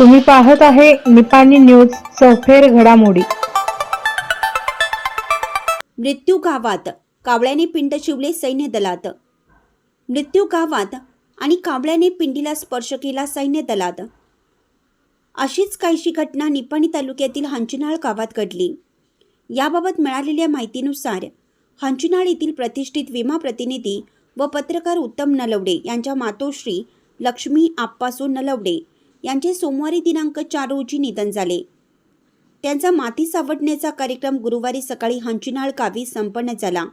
तुम्ही पाहत आहे निपाणी न्यूज सफेर घडामोडी. मृत्यू गावात कावळ्याने पिंड शिवले सैन्य दलात. मृत्यू गावात आणि कावळ्याने पिंडीला स्पर्श केला सैन्य दलात. अशीच काहीशी घटना निपाणी तालुक्यातील हंचुनाळ गावात घडली. याबाबत मिळालेल्या माहितीनुसार हंचुनाळ येथील प्रतिष्ठित विमा प्रतिनिधी व पत्रकार उत्तम नलवडे यांच्या मातोश्री लक्ष्मी आप्पासू नलवडे यांचे सोमवारी दिनांक चार रोजी निधन झाले. त्यांचा माती सावडण्याचा कार्यक्रम गुरुवारी सकाळी हंचिनाळ गावी संपन्न झाला.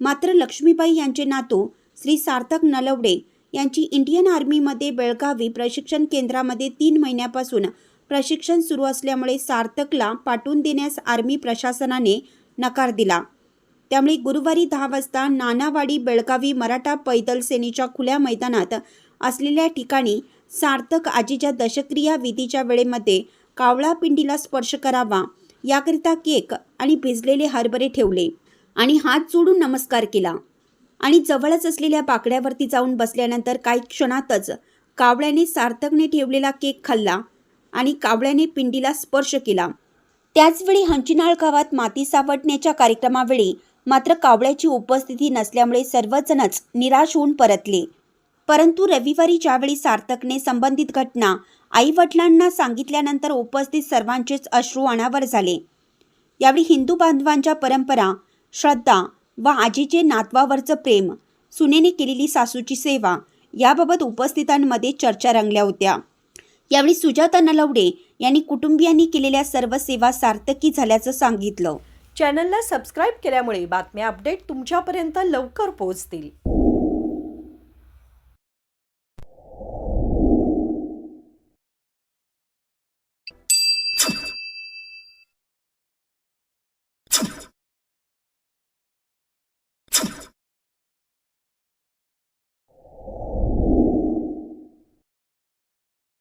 मात्र लक्ष्मीबाई यांचे नातू श्री सार्थक नलवडे यांची इंडियन आर्मीमध्ये बेळगावी प्रशिक्षण केंद्रामध्ये तीन महिन्यापासून प्रशिक्षण सुरू असल्यामुळे सार्थकला पाठवून देण्यास आर्मी प्रशासनाने नकार दिला. त्यामुळे गुरुवारी दहा वाजता नानावाडी बेळगावी मराठा पैदल सेनेच्या खुल्या मैदानात असलेल्या ठिकाणी सार्थक आजीच्या दशक्रिया विधीच्या वेळेमध्ये कावळा पिंडीला स्पर्श करावा याकरिता केक आणि भिजलेले हरभरे ठेवले आणि हात जोडून नमस्कार केला. आणि जवळच असलेल्या बाकड्यावरती जाऊन बसल्यानंतर काही क्षणातच कावळ्याने सार्थकने ठेवलेला केक खाल्ला आणि कावळ्याने पिंडीला स्पर्श केला. त्याचवेळी हंचिनाळ गावात माती सावटण्याच्या कार्यक्रमावेळी मात्र कावळ्याची उपस्थिती नसल्यामुळे सर्वजणच निराश होऊन परतले. परंतु रविवारी ज्यावेळी सार्थकने संबंधित घटना आई वडिलांना सांगितल्यानंतर उपस्थित सर्वांचेच अश्रू अनावर झाले. यावेळी हिंदू बांधवांच्या परंपरा श्रद्धा व आजीचे नातवावरचं प्रेम सुनेने केलेली सासूची सेवा याबाबत उपस्थितांमध्ये चर्चा रंगल्या होत्या. यावेळी सुजाता नलवडे यांनी कुटुंबियांनी केलेल्या सर्व सेवा सार्थकी झाल्याचं सांगितलं. चॅनलला सबस्क्राईब केल्यामुळे बातम्या अपडेट तुमच्यापर्यंत लवकर पोहोचतील.